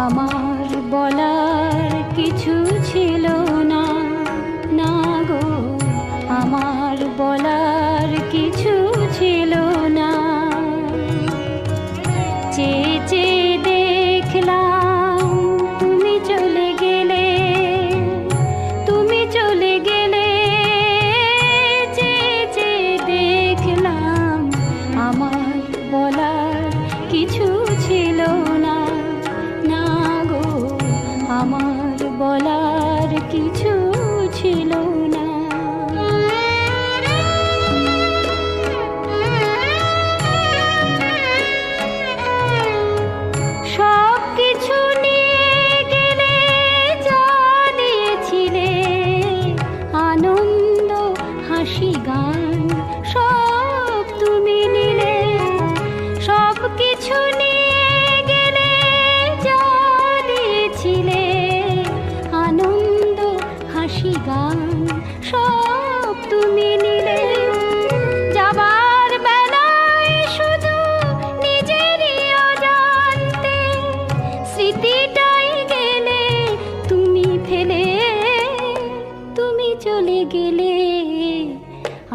আমার বলার কিছু ছিল না। না গো আমার বলার কিছু বলার কিছু ছিল না। সব আনন্দ হাসি গান সব তুমি নিলে। সব কিছু নিয়ে স্মৃতিটাই গেলে তুমি ফেলে, তুমি চলে গেলে।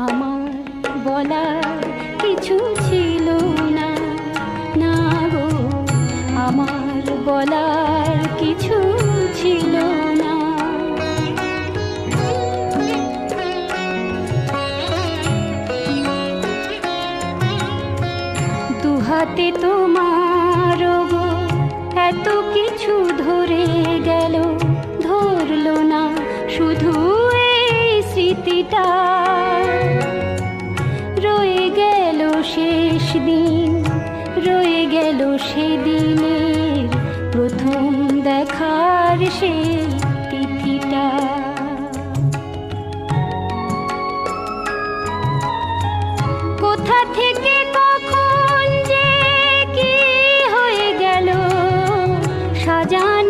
আমার বলার কিছু ছিল না না গো, আমার বলার কিছু ছিল না। দুহাতে তোমার এত কিছু ধরে গেল, ধরলো না শুধু এই স্মৃতিটা। রয়ে গেল শেষ দিন, রয়ে গেল সেদিনের প্রথম দেখার সেই তিথিটা। কোথা থেকে কখন সাজানো